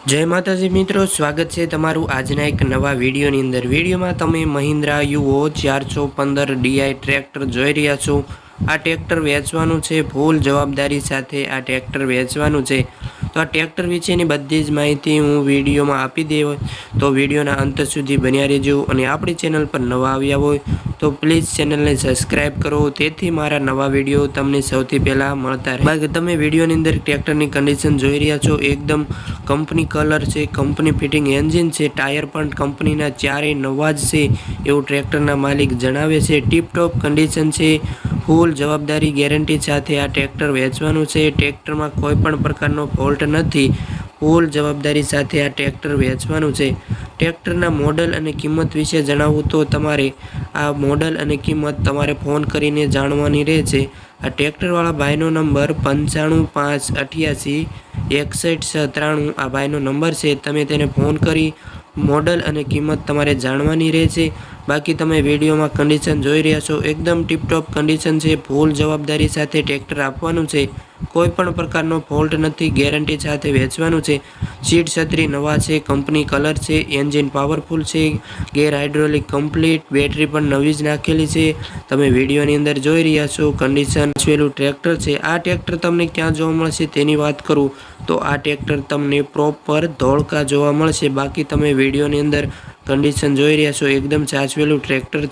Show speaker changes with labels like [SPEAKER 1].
[SPEAKER 1] જય માતાજી મિત્રો, સ્વાગત છે તમારું આજના એક નવા વિડીયોની અંદર. વિડીયોમાં તમે મહિન્દ્રા યુઓ ચારસો પંદર, ડીઆઈ ટ્રેક્ટર જોઈ રહ્યા છો. આ ટ્રેક્ટર વેચવાનું છે, ફૂલ જવાબદારી સાથે આ ટ્રેક્ટર વેચવાનું છે. તો આ ટ્રેક્ટર વિશેની બધી જ માહિતી હું વિડીયોમાં આપી દે તો વિડીયોના અંત સુધી બન્યા રહેજો અને આપણી ચેનલ પર નવા આવ્યા હોય તો પ્લીઝ ચેનલને સબસ્ક્રાઇબ કરો. તેથી મારા નવા વીડિયો તમને સૌથી પહેલાં મળતા રહે. બાકી તમે વિડીયોની અંદર ટ્રેક્ટરની કન્ડિશન જોઈ રહ્યા છો. એકદમ કંપની કલર છે કંપની ફિટિંગ એન્જિન છે ટાયર પણ કંપનીના ચારેય નવા જ છે એવું ટ્રેક્ટરના માલિક જણાવે છે. ટીપટોપ કન્ડિશન છે. ફૂલ જવાબદારી ગેરંટી સાથે આ ટ્રેક્ટર વેચવાનું છે. ટ્રેક્ટરમાં કોઈ પણ પ્રકારનો ફોલ્ટ નથી. ફૂલ જવાબદારી સાથે આ ટ્રેક્ટર વેચવાનું છે. ટ્રેક્ટરના મોડલ અને કિંમત વિશે જણાવું તો તમારે આ મોડલ અને કિંમત તમારે ફોન કરીને જાણવાની રહેશે આ ટ્રેક્ટરવાળા ભાઈનો નંબર પંચાણું પાંચ અઠ્યાસી એકસઠ સત્રાણું આ ભાઈનો નંબર છે. તમે તેને ફોન કરી મોડલ અને કિંમત તમારે જાણવાની રહેશે બાકી તમે વિડીયોમાં કન્ડિશન જોઈ રહ્યા છો, એકદમ ટીપટોપ કન્ડિશન છે ફૂલ જવાબદારી સાથે ટ્રેક્ટર આપવાનું છે કોઈ પણ પ્રકારનો ફોલ્ટ નથી ગેરંટી સાથે વેચવાનું છે, સીટ છત્રી નવા છે કંપની કલર છે એન્જિન પાવરફુલ છે ગેર હાઇડ્રોલિક કમ્પ્લીટ બેટરી પણ નવી જ નાખેલી છે, તમે વિડીયોની અંદર જોઈ રહ્યા છો કન્ડિશન છેલું ટ્રેક્ટર છે, આ ટ્રેક્ટર તમને ક્યાં જોવા મળશે તેની વાત કરું, તો આ ટ્રેક્ટર તમને પ્રોપર ધોળકા જોવા મળશે, બાકી તમે વિડીયોની અંદર કન્ડિશન જોઈ રહ્યા છો એકદમ ચાચવેલું ટ્રેક્ટર